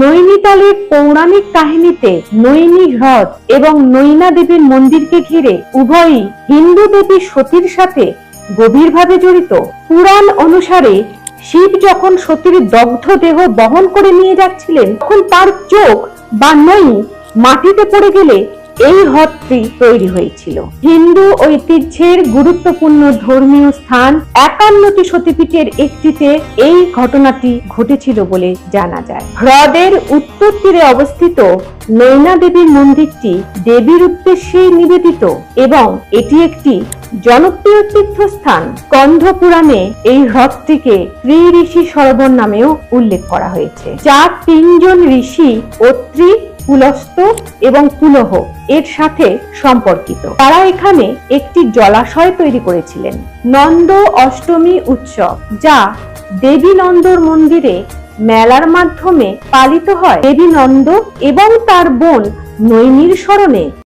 নৈনিতালের পৌরাণিক কাহিনীতে নৈনী হ্রদ এবং নৈনা দেবীর মন্দিরকে ঘিরে উভয়ই হিন্দু দেবী সতীর সাথে গভীরভাবে জড়িত। পুরাণ অনুসারে শিব যখন সতীর দগ্ধ দেহ বহন করে নিয়ে যাচ্ছিলেন, তখন তার চোখ বা নৈ মাটিতে পড়ে গেলে এই হ্রদটি তৈরি হয়েছিল। হিন্দু ঐতিহ্যের গুরুত্বপূর্ণ ধর্মীয় স্থান একান্নটি সতীপীঠের একটিতে এই ঘটনাটি ঘটেছিল বলে জানা যায়। হ্রদের উত্তর তীরে অবস্থিত নৈনা দেবীর মন্দিরটি দেবীর উদ্দেশ্যেই নিবেদিত এবং এটি একটি জনপ্রিয় তীর্থস্থান। স্কন্ধ পুরাণে এই হ্রদটিকে ত্রি ঋষি সরোবর নামেও উল্লেখ করা হয়েছে। যা তিনজন ঋষি অত্রি পুলস্ত এবং কুলহ এর সাথে সম্পর্কিত। তারা এখানে একটি জলাশয় তৈরি করেছিলেন। নন্দ অষ্টমী উৎসব, যা দেবী নন্দর মন্দিরে মেলার মাধ্যমে পালিত হয়। দেবী নন্দ এবং তার বোন নৈনীর স্মরণে